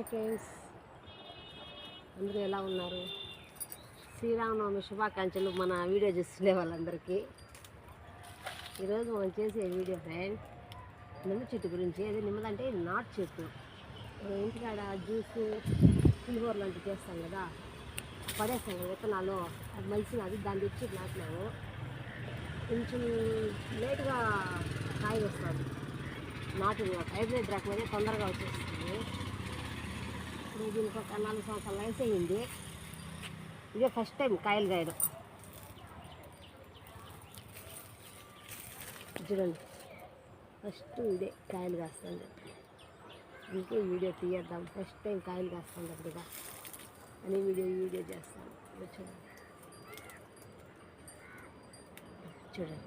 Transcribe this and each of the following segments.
Hi friends. అందరూ ఎలా ఉన్నారు? శ్రీరామనవమి శుభాకాంక్షలు మన వీడియో చూస్తుండే వాళ్ళందరికీ. ఈరోజు మనం చేసే వీడియో ఫ్రెండ్ నిమ్మ చెట్టు గురించి. అదే నిమ్మదంటే నాటు చెట్టు. ఇంటికాడ జ్యూస్ పులిహోర లాంటివి చేస్తాం కదా పడేస్తాం కదా విత్తనాలు. అది మలిసినది దాన్ని తెచ్చి నాటినాము. కొంచెం లేటుగా కాయ వస్తుంది నాటు హైబ్రిడ్ రకం అయితే తొందరగా వచ్చేస్తుంది. దీనికి ఒక నాలుగు సంవత్సరాల వయసు అయింది. ఇదే ఫస్ట్ టైం కాయలు కాయడం. చూడండి. ఫస్ట్ ఇదే కాయలు కాస్తుంది. ఇంకే వీడియో తీయద్దాం. ఫస్ట్ టైం కాయలు కాస్తుంది అప్పుడుగా అని వీడియో వీడియో చేస్తాను ఇదో చూడండి. చూడండి.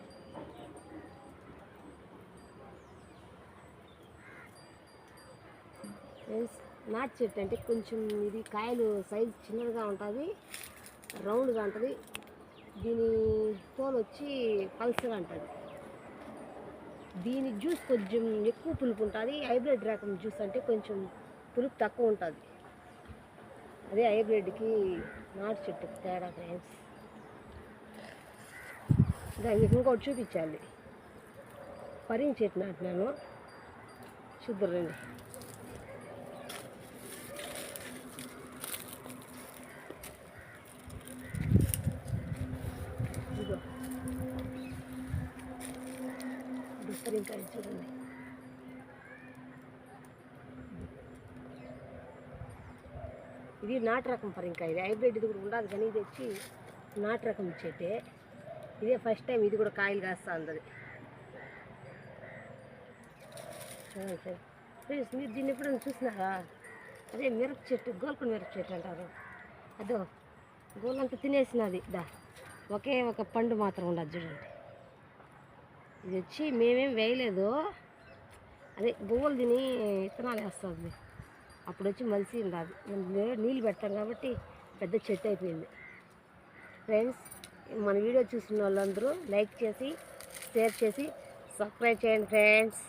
ఫ్రెండ్స్ నాటు చెట్టు అంటే కొంచెం ఇది కాయలు సైజు చిన్నదిగా ఉంటుంది రౌండ్గా ఉంటుంది. దీని తోలు వచ్చి పల్సగా ఉంటుంది. దీని జ్యూస్ కొంచెం ఎక్కువ పులుపు ఉంటుంది. హైబ్రిడ్ రకం జ్యూస్ అంటే కొంచెం పులుపు తక్కువ ఉంటుంది. అదే హైబ్రిడ్కి నాటు చెట్టుకి తేడా ఫ్రెండ్స్. దానికి ఇంకోటి చూపించాలి. పరింగ్ చెట్టు నాటినాను. చూద్దరు రండి విస్తరించాలి చూడండి ఇది నాటు రకం పరింకాయ ఇది హైబ్రిడ్ ఇది కూడా ఉండదు కానీ ఇది వచ్చి నాటు రకం చెట్టే ఇదే ఫస్ట్ టైం ఇది కూడా కాయలు కాస్తా ఉంది ప్లీజ్ మీరు దీన్ని ఎప్పుడైనా చూసినారా? అదే మిరప చెట్టు గోల్కొండ మిరప చెట్టు అంటారు. అదో గోలంతా తినేసినది. దా ఒకే ఒక పండు మాత్రం ఉండదు చూడండి. ఇది వచ్చి మేమేం వేయలేదు. అదే గువ్వలు తిని విత్తనాలు వేస్తుంది. అప్పుడు వచ్చి మలిసి అది నీళ్ళు పెడతాం కాబట్టి పెద్ద చెట్టు అయిపోయింది. ఫ్రెండ్స్ మన వీడియో చూసిన వాళ్ళందరూ లైక్ చేసి షేర్ చేసి సబ్స్క్రైబ్ చేయండి ఫ్రెండ్స్